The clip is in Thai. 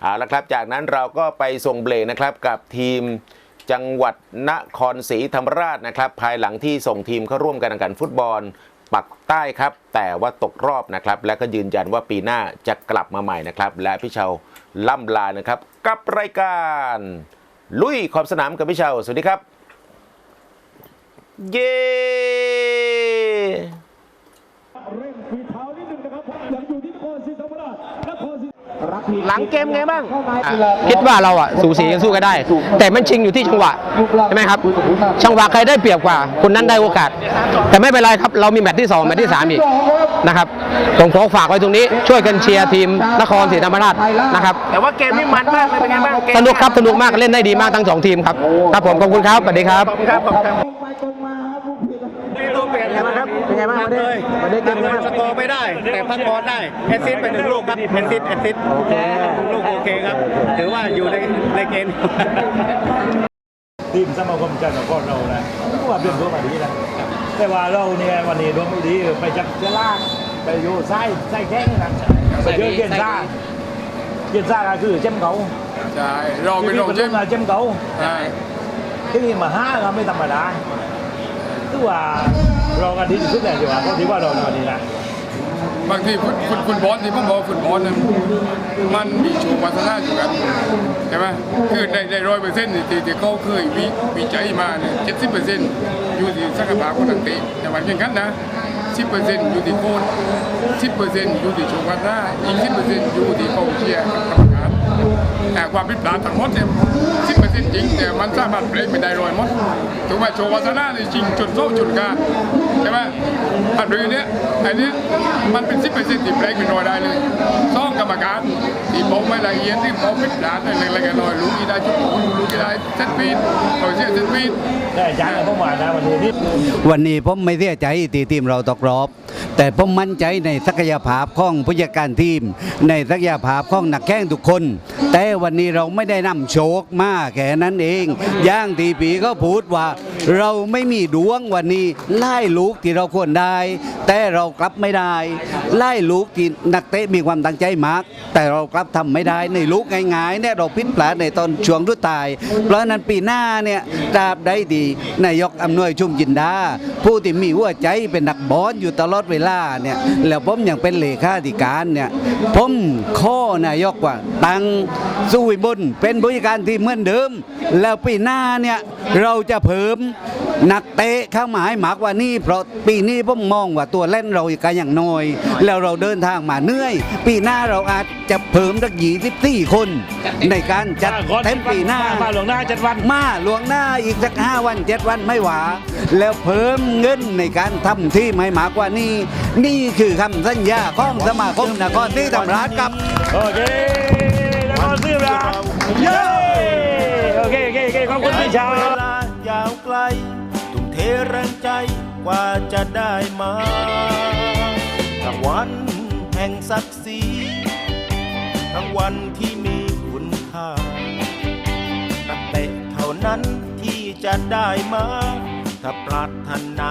เอาละครับ จากนั้นเราก็ไปส่งเบรกนะครับกับทีมจังหวัดนครศรีธรรมราชนะครับ ภายหลังที่ส่งทีมเข้าร่วมการแข่งขันฟุตบอลปักใต้ครับ แต่ว่าตกรอบนะครับ และก็ยืนยันว่าปีหน้าจะกลับมาใหม่นะครับ และพี่เชาล่ำลานะครับ กับรายการ ลุยขอบสนามกับพี่เชาสวัสดีครับ เย้ เร่งฝีเท้านิดนึงนะครับยังอยู่ที่นครศรีธรรมราชนครศรี หลังเกมไงบ้างคิดว่าเราอะสูสีกันสู้กันได้ แต่มันชิงอยู่ที่จังหวะใช่ไหมครับจังหวะใครได้เปรียบกว่า คนนั้นได้โอกาส แต่ไม่เป็นไรครับ เรามีแมตช์ที่2แมตช์ที่ 3 อีกนะครับผมขอฝากไว้ตรงนี้ช่วยกันเชียร์ทีมนครศรีธรรมราชนะครับแต่ว่าเกมนี้มันมากเลยเป็นไงบ้างเกมสนุกครับสนุกมากเล่นได้ดีมากทั้งสองทีมครับครับผมขอบคุณครับสวัสดีครับขอบคุณครับ ไงบ้างวันนี้วันนี้เกมเป็นไงบ้างสกอร์ไม่ได้ แต่พักบอลได้แอสซิสต์ไปหนึ่งลูกครับแอสซิสต์แอสซิสต์ลูกโอเคครับ ถือว่าอยู่ในในเกณฑ์ทีมสมาคมจันทร์นครเรานะก็ว่าเป็นตัวมาดีนะแต่ว่าเราเนี่ยวันนี้ดวงไม่ดีไปจับเจล่างไปอยู่ไส้ไส้แข้งนะไปเจอเกียนซ่าเกียนซ่าก็คือเจ้มเขาใช่เราเป็นรองเป็นเช่เจ้นมเจ้มเขาใช่ที่นี่มาห้าก็ไม่ธรรมดาคือว่า เรากันดีที่สุดแหละดีกว่าเพราะที่ว่าเราในวันนี้นะบางทีฟุตฟุตฟุตบอลที่ผมบอกว่าฟุตบอลนั้นมันมีโชว์พัฒนาอยู่กันใช่ไหมคือในในร้อยเปอร์เซ็นต์ที่ที่เขาเคยวิวิจัยมาเนี่ยเจ็ดสิบเปอร์เซ็นต์อยู่ที่ศักภาพของนักเตะแต่วันเพียงกันนะสิบเปอร์เซ็นต์อยู่ที่โค้ชสิบเปอร์เซ็นต์อยู่ที่โชว์พัฒนาอีกสิบเปอร์เซ็นต์อยู่ที่กองเชียร์กับ ความผิดพลาดทั้งหมดเนี่ยที่เป็นจริงแต่มันสามารถเปลี่ยนไม่ได้รอยหมดถูกไหมโชว์วัฒนาเนี่ยจริงจุดโซ่จุดกางใช่ไหมอันนี้เนี่ยอันนี้มันเป็นสิบเปอร์เซ็นต์ที่เปลี่ยนเป็นร้อยได้เลยสองกรรมการที่บอกไม่ละเอียดที่บอกผิดพลาดอะไรเล็กๆน้อยๆรู้กี่ได้จุดโทษรู้กี่ได้เซตปีดเราเชื่อเซตปีดแต่อาจารย์ก็มานะวันนี้นี่วันนี้ผมไม่เสียใจที่ทีมเราตกรอบ แต่ผมมั่นใจในศักยภาพของผู้จัดการทีม ในศักยภาพของนักแข่งทุกคน แต่วันนี้เราไม่ได้นำโชคมาแค่นั้นเอง ย่างทีปีก็พูดว่า เราไม่มีดวงวันนี้ไล่ลูกที่เราควรได้ แต่เรากลับไม่ได้ไล่ลูกที่นักเตะมีความตั้งใจมาก แต่เรากลับทำไม่ได้ในลูกง่ายๆเนี่ยเราพิษพลาดในตอนช่วงรุ่ตาย เพราะนั้นปีหน้าเนี่ยตราบได้ดีนายกอำนวยชุ่มจินดาผู้ที่มีหัวใจเป็นนักบอลอยู่ตลอดเวลาเนี่ยแล้วผมยังเป็นเลขาธิการเนี่ยผมข้อนายกว่าตังสุวิบุญเป็นผู้จัดการทีมเหมือนเดิม แล้วปีหน้าเนี่ยเราจะเพิ่มนักเตะเข้ามาให้มากกว่านี้เพราะปีนี้ผมมองว่าตัวเล่นเราก็อย่างน้อย แล้วเราเดินทางมาเหนื่อย ปีหน้าเราอาจจะเพิ่มสักยี่สิบสี่คน ในการจัดเต็มปีหน้ามาหลวงหน้าเจ็ดวันมาหลวงหน้าอีกสักห้าวันเจ็ดวันไม่หวา แล้วเพิ่มเงินในการทำที่ไม่มากกว่านี้นี่คือคำสัญญาของสมาคมนครที่ธรรมราชกับโอเคายกว่าจะได้มารางวัลแห่งศักดิ์ศรีรางวัลที่มีคุณค่านักเตะเท่านั้นที่จะได้มา ถ้าปรารถนา